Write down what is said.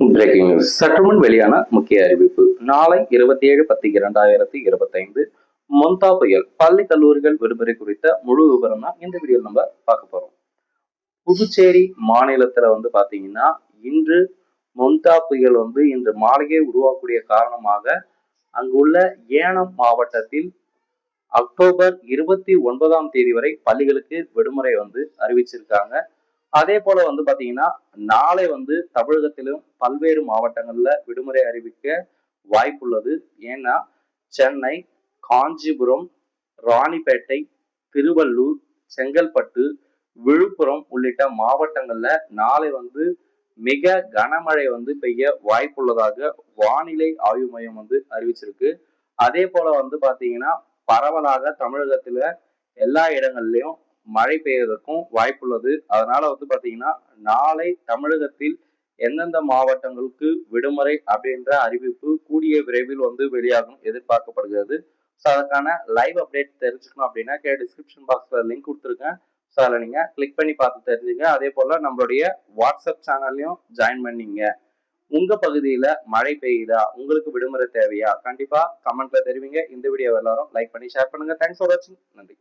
Breaking news சற்றுமுன் வெளியான முக்கிய அறிவிப்பு. நாளை இருபத்தி ஏழு பத்து இரண்டாயிரத்தி இருபத்தைந்து மொந்தா புயல் பள்ளி கல்லூரிகள் விடுமுறை குறித்த முழு விவரம் தான் இந்த வீடியோவில் நம்ம பார்க்க போறோம். புதுச்சேரி மாநிலத்துல வந்து பாத்தீங்கன்னா இன்று மொந்தா புயல் வந்து இன்று மாளிகை உருவாக்கக்கூடிய காரணமாக அங்குள்ள ஏனம் மாவட்டத்தில் அக்டோபர் இருபத்தி ஒன்பதாம் தேதி வரை பள்ளிகளுக்கு விடுமுறை வந்து அறிவிச்சிருக்காங்க. அதே போல வந்து பாத்தீங்கன்னா நாளை வந்து தமிழகத்திலும் பல்வேறு மாவட்டங்கள்ல விடுமுறை அறிவிக்க வாய்ப்புள்ளது. ஏன்னா சென்னை காஞ்சிபுரம் ராணிப்பேட்டை திருவள்ளூர் செங்கல்பட்டு விழுப்புரம் உள்ளிட்ட மாவட்டங்கள்ல நாளை வந்து மிக கனமழை வந்து பெய்ய வாய்ப்புள்ளதாக வானிலை ஆய்வு மையம் வந்து அறிவிச்சிருக்கு. அதே போல வந்து பாத்தீங்கன்னா பரவலாக தமிழகத்துல எல்லா இடங்கள்லயும் மழை பெய்வதற்கும் வாய்ப்புள்ளது. அதனால வந்து பாத்தீங்கன்னா நாளை தமிழகத்தில் எந்தெந்த மாவட்டங்களுக்கு விடுமுறை அப்படின்ற அறிவிப்பு கூடிய விரைவில் வந்து வெளியாகும் எதிர்பார்க்கப்படுகிறது. ஸோ அதுக்கான லைவ் அப்டேட் தெரிஞ்சுக்கணும் அப்படின்னா கே டிஸ்கிரிப்ஷன் பாக்ஸ்ல லிங்க் கொடுத்துருக்கேன். ஸோ அதில் நீங்கள் கிளிக் பண்ணி பார்த்து தெரிஞ்சுங்க. அதே போல் நம்மளுடைய வாட்ஸ்அப் சேனல்லையும் ஜாயின் பண்ணிங்க. உங்க பகுதியில மழை பெய்யுதா? உங்களுக்கு விடுமுறை தேவையா? கண்டிப்பா கமெண்ட்ல தெரிவிங்க. இந்த வீடியோ எல்லாரும் லைக் பண்ணி ஷேர் பண்ணுங்க. தேங்க்ஸ் ஃபார் வாட்சிங் நன்றி.